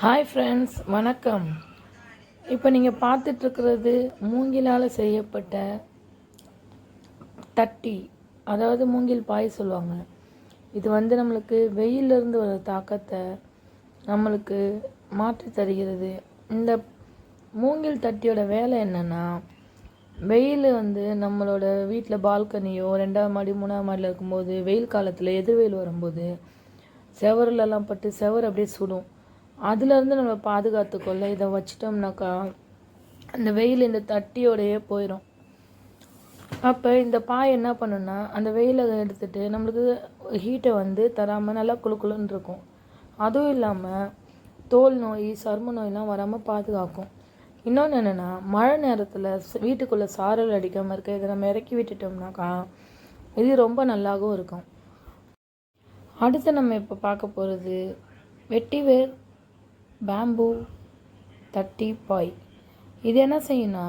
Hi friends வணக்கம். இப்போ நீங்கள் பார்த்துட்ருக்கிறது மூங்கிலால் செய்யப்பட்ட தட்டி அதாவது மூங்கில் பாய் சொல்லுவாங்க. இது வந்து நம்மளுக்கு வெயிலிருந்து வர தாக்கத்தை நம்மளுக்கு மாற்றி தருகிறது. இந்த மூங்கில் தட்டியோட வேலை என்னென்னா வெயில் வந்து நம்மளோட வீட்டில் பால்கனியோ ரெண்டாவது மாடி மூணாவது மாடியில் இருக்கும்போது வெயில் காலத்தில் எதிர்வெயில் வரும்போது செவருலலாம் பட்டு செவர் அப்படியே சுடும். அதுலேருந்து நம்ம பாதுகாத்துக்கொள்ள இதை வச்சிட்டோம்னாக்கா அந்த வெயில் இந்த தட்டியோடையே போயிடும் அப்போ இந்த பாய் என்ன பண்ணுன்னா அந்த வெயிலை எடுத்துட்டு நம்மளுக்கு ஹீட்டை வந்து தராமல் நல்லா குளு குளுன்னு இருக்கும். அதுவும் இல்லாமல் தோல் நோய் சரும நோயெலாம் வராமல் பாதுகாக்கும். இன்னொன்று என்னென்னா மழை நேரத்தில் வீட்டுக்குள்ளே சாரல் அடிக்காமல் இருக்க இதை நம்ம இறக்கி விட்டுட்டோம்னாக்கா இது ரொம்ப நல்லாவும் இருக்கும். அடுத்து நம்ம இப்போ பார்க்க போகிறது வெட்டிவேர் பேம்பூ தட்டி பாய். இது என்ன செய்யும்னா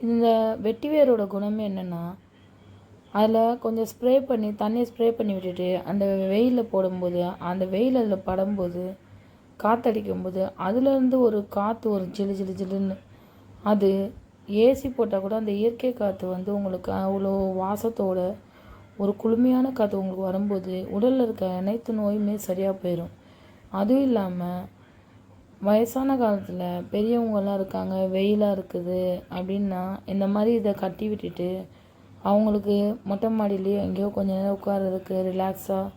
இந்த வெட்டிவேரோட குணமே என்னென்னா அதில் கொஞ்சம் ஸ்ப்ரே பண்ணி தண்ணியை ஸ்ப்ரே பண்ணி விட்டுட்டு அந்த வெயிலில் போடும்போது அந்த வெயில் அதில் படும்போது காற்றடிக்கும்போது அதுலேருந்து ஒரு காற்று ஒரு ஜிலு ஜிலு ஜிலுன்னு அது ஏசி போட்டால் கூட அந்த இயற்கை காற்று வந்து உங்களுக்கு அவ்வளோ வாசத்தோட ஒரு குளுமையான காற்று உங்களுக்கு வரும்போது உடலில் இருக்க அனைத்து நோயுமே சரியாக போயிடும் அதுவும் இல்லாமல் வயசான காலத்தில் பெரியவங்கெல்லாம் இருக்காங்க வெயிலாக இருக்குது அப்படின்னா இந்த மாதிரி இதை கட்டி விட்டுட்டு அவங்களுக்கு மொட்டை மாடியிலேயே எங்கேயோ கொஞ்சம் நேரம் உட்கார்றதுக்கு ரிலாக்ஸாக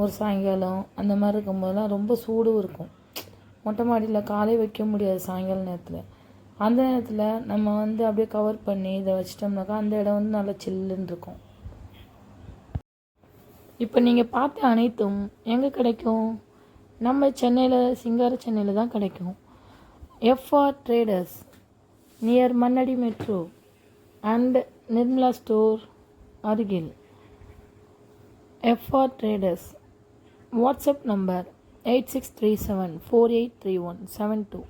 ஒரு சாயங்காலம் அந்த மாதிரி இருக்கும்போதெல்லாம் ரொம்ப சூடும் இருக்கும். மொட்டை மாடியில் காலே வைக்க முடியாது சாயங்கால நேரத்தில். அந்த நேரத்தில் நம்ம வந்து அப்படியே கவர் பண்ணி இதை வச்சிட்டோம்னாக்கா அந்த இடம் வந்து நல்லா சில்லுன்னு இருக்கும். இப்போ நீங்கள் பார்த்த அனைத்தும் எங்கே கிடைக்கும்? நம்ம சென்னையில் சிங்கார சென்னையில் தான் கிடைக்கும். FR traders near Mannadi metro and Nirmala store அருகில். FR traders WhatsApp number eight six three seven four eight three one seven two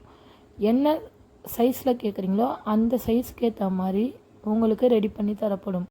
என்ன சைஸில் கேட்குறீங்களோ அந்த சைஸ்க்கு ஏற்ற மாதிரி உங்களுக்கு ரெடி பண்ணி தரப்படும்.